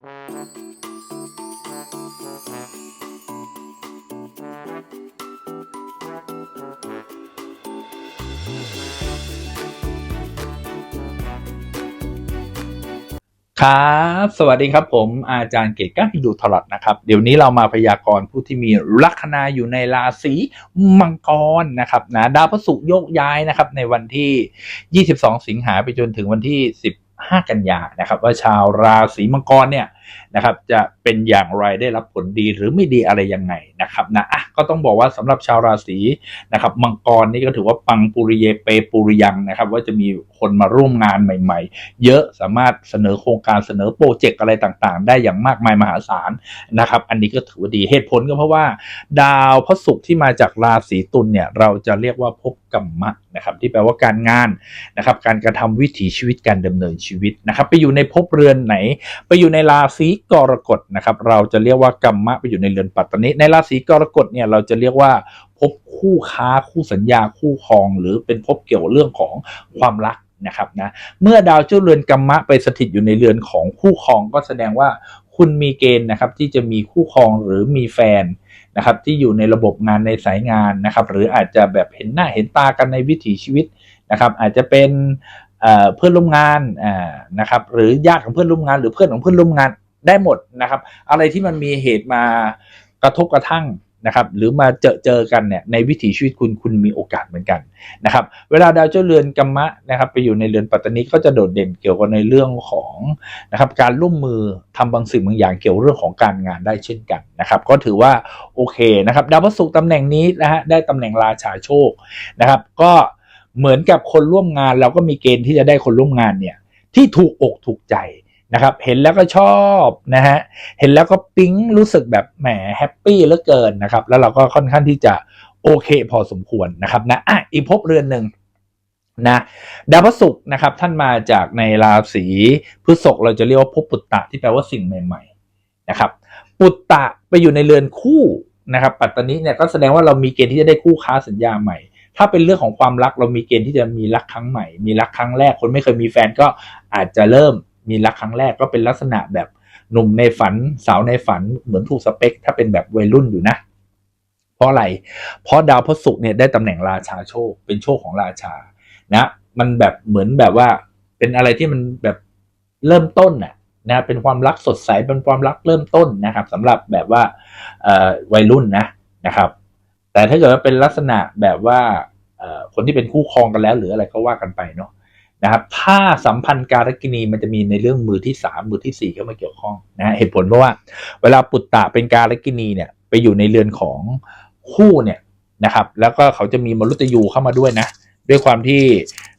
ครับ สวัสดีครับผมอาจารย์เกตก้าฮิดูทลอดนะครับ เดี๋ยวนี้เรามาพยากรณ์ผู้ที่มีลัคนาอยู่ในราศีมังกรนะครับนะดาวพระศุกร์โยกย้ายนะครับในวันที่ 22 สิงหาไปจนถึงวันที่10 15 กันยานะครับ ว่าชาวราศีมังกรเนี่ยนะครับ จะเป็นอย่างไรได้รับผลดีหรือไม่ดีอะไรยังไงนะครับนะอะก็ต้องบอกว่าสำหรับชาวราศีนะครับมังกรนี่ก็ถือว่าปังปุริเยเปปุริยังนะครับ ว่าจะมีคนมาร่วมงานใหม่ ๆ เยอะสามารถเสนอโครงการเสนอโปรเจกต์อะไรต่างๆ ได้อย่างมากมายมหาศาลนะครับ อันนี้ก็ถือว่าดีเหตุผลก็เพราะว่า ดาวพระศุกร์ที่มาจากราศีตุลเนี่ยเราจะเรียกว่าภพกรรมะนะครับที่แปลว่าการงานนะครับการกระทำวิถีชีวิตการดำเนินชีวิตนะครับไปอยู่ในภพเรือนไหน ไปอยู่ในราศีกรกฎนะครับเราจะเรียกว่ากรรมะไปอยู่ในเรือนปัตตานีในราศีกรกฎเนี่ยเราจะเรียกว่าภพคู่ค้าคู่สัญญาคู่ครอง หรือเป็นภพเกี่ยวเรื่องของความรักนะครับนะเมื่อดาวเจ้าเรือนกรรมะไปสถิตอยู่ในเรือนของคู่ครองก็แสดงว่าคุณมีเกณฑ์นะครับที่จะมีคู่ครองหรือมีแฟน นะครับที่อยู่ในระบบงานในสายงานนะครับ หรืออาจจะแบบเห็นหน้าเห็นตากันในวิถีชีวิตนะครับ อาจจะเป็นเพื่อนร่วมงานนะครับหรือญาติของเพื่อนร่วมงาน หรือเพื่อนของเพื่อนร่วมงานได้หมดนะครับ อะไรที่มันมีเหตุมากระทบกระทั่ง นะครับหรือมาเจอเจอกันเนี่ยในวิถีชีวิตคุณคุณมีโอกาสเหมือนกันนะครับเวลาดาวเจ้าเรือนกัมมะนะครับไปอยู่ในเรือนปัตตานีก็จะโดดเด่นเกี่ยวกับในเรื่องของนะครับการร่วมมือทำบางสิ่งบางอย่างเกี่ยวเรื่องของการงานได้เช่นกันนะครับก็ถือว่าโอเคนะครับดาวพฤหัสตำแหน่งนี้นะฮะได้ตำแหน่งราชาโชคนะครับก็เหมือนกับคนร่วมงานเราก็มีเกณฑ์ที่จะได้คนร่วมงานเนี่ยที่ถูกอกถูกใจ นะครับ เห็นแล้วก็ชอบนะฮะ เห็นแล้วก็ปิ๊งรู้สึกแบบแหมแฮปปี้เหลือเกินนะครับ แล้วเราก็ค่อนข้างที่จะโอเคพอสมควรนะครับนะอะอีกภพเรือนหนึ่งนะดาวพฤศุกร์นะครับท่านมาจากในราศีพฤษภเราจะเรียกว่าภพปุตตะที่แปลว่าสิ่งใหม่ๆนะครับปุตตะไปอยู่ในเรือนคู่นะครับ ปัตตานีเนี่ยก็แสดงว่าเรามีเกณฑ์ที่จะได้คู่ค้าสัญญาใหม่ ถ้าเป็นเรื่องของความรักเรามีเกณฑ์ที่จะมีรักครั้งใหม่ มีรักครั้งแรกคนไม่เคยมีแฟนก็อาจจะเริ่ม มีรักครั้งแรกก็เป็นลักษณะแบบหนุ่มในฝันสาวในฝันเหมือนถูกสเปค ถ้าเป็นแบบวัยรุ่นอยู่นะ เพราะอะไร เพราะดาวพฤศุกร์เนี่ยได้ตำแหน่งราชาโชค เป็นโชคของราชานะมันแบบเหมือนแบบว่าเป็นอะไรที่มันแบบเริ่มต้นน่ะนะเป็นความรักสดใสเป็นความรักเริ่มต้นนะครับสำหรับแบบว่าวัยรุ่นนะนะครับ แต่ถ้าเกิดว่าเป็นลักษณะแบบว่าคนที่เป็นคู่ครองกันแล้วหรืออะไรก็ว่ากันไปเนาะ นะครับถ้าสัมพันธ์การกินีมันจะมีในเรื่องมือที่สามมือที่สี่เข้ามาเกี่ยวข้องนะเหตุผลเพราะว่า เวลาปุตตะเป็นการกินีเนี่ยไปอยู่ในเรือนของคู่เนี่ยนะครับ แล้วก็เขาจะมีมรุตยูเข้ามาด้วยนะ ด้วยความที่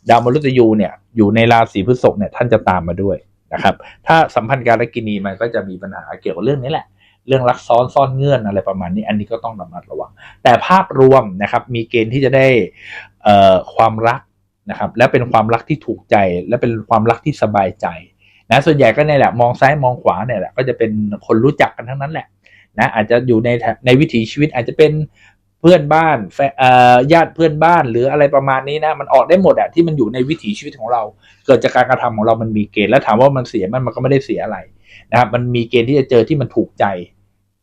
ดาวมรุตยูเนี่ยอยู่ในราศีพฤษภเนี่ยท่านจะตามมาด้วยนะครับ ถ้าสัมพันธ์การกินีมันก็จะมีปัญหาเกี่ยวกับเรื่องนี้แหละ เรื่องรักซ้อนซ่อนเงื่อนอะไรประมาณนี้ อันนี้ก็ต้องระมัดระวัง แต่ภาพรวมนะครับมีเกณฑ์ที่จะได้ความรัก นะครับและเป็นความรักที่ถูกใจ และเป็นความรักที่สบายใจนะส่วนใหญ่ก็เนี่ยแหละมองซ้ายมองขวาเนี่ยแหละก็จะเป็นคนรู้จักกันทั้งนั้นแหละนะอาจจะอยู่ในในวิถีชีวิตอาจจะเป็นเพื่อนบ้านญาติเพื่อนบ้านหรืออะไรประมาณนี้นะมันออกได้หมดอะที่มันอยู่ในวิถีชีวิตของเรา เกิดจากการกระทำของเรามันมีเกณฑ์แล้วถามว่ามันเสียมันมันก็ไม่ได้เสียอะไรนะครับมันมีเกณฑ์ที่จะเจอที่มันถูกใจ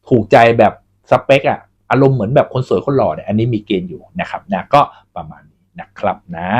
ถูกใจแบบสเปคอะอารมณ์เหมือนแบบคนสวยคนหล่อเนี่ยอันนี้มีเกณฑ์อยู่นะครับนะก็ประมาณนี้นะครับนะ